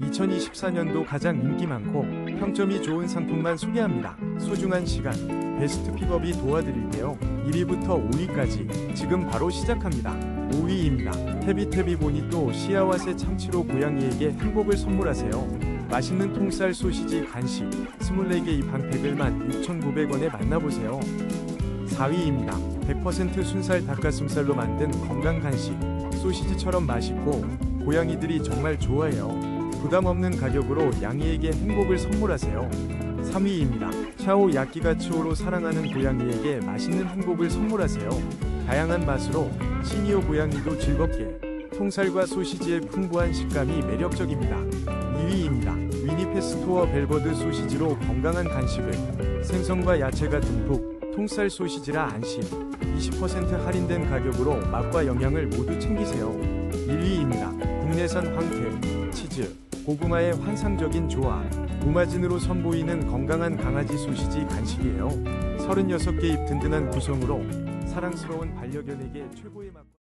2024년도 가장 인기 많고 평점이 좋은 상품만 소개합니다. 소중한 시간, 베스트 픽업이 도와드릴게요. 1위부터 5위까지 지금 바로 시작합니다. 5위입니다. 태비태비 보니 또 씨앗의 참치로 고양이에게 행복을 선물하세요. 맛있는 통쌀 소시지 간식 24개 입한 100일만 6,900원에 만나보세요. 4위입니다. 100% 순살 닭가슴살로 만든 건강 간식 소시지처럼 맛있고 고양이들이 정말 좋아해요. 부담 없는 가격으로 양이에게 행복을 선물하세요. 3위입니다. 샤오 야끼가츠오로 사랑하는 고양이에게 맛있는 행복을 선물하세요. 다양한 맛으로 시니어 고양이도 즐겁게 통살과 소시지의 풍부한 식감이 매력적입니다. 2위입니다. 위니페스토어 벨버드 소시지로 건강한 간식을 생선과 야채가 듬뿍 통살 소시지라 안심 20% 할인된 가격으로 맛과 영양을 모두 챙기세요. 1위입니다. 국내산 황태, 치즈, 고구마의 환상적인 조합 무마진으로 선보이는 건강한 강아지 소시지 간식이에요. 36개 입 든든한 구성으로 사랑스러운 반려견에게 최고의 맛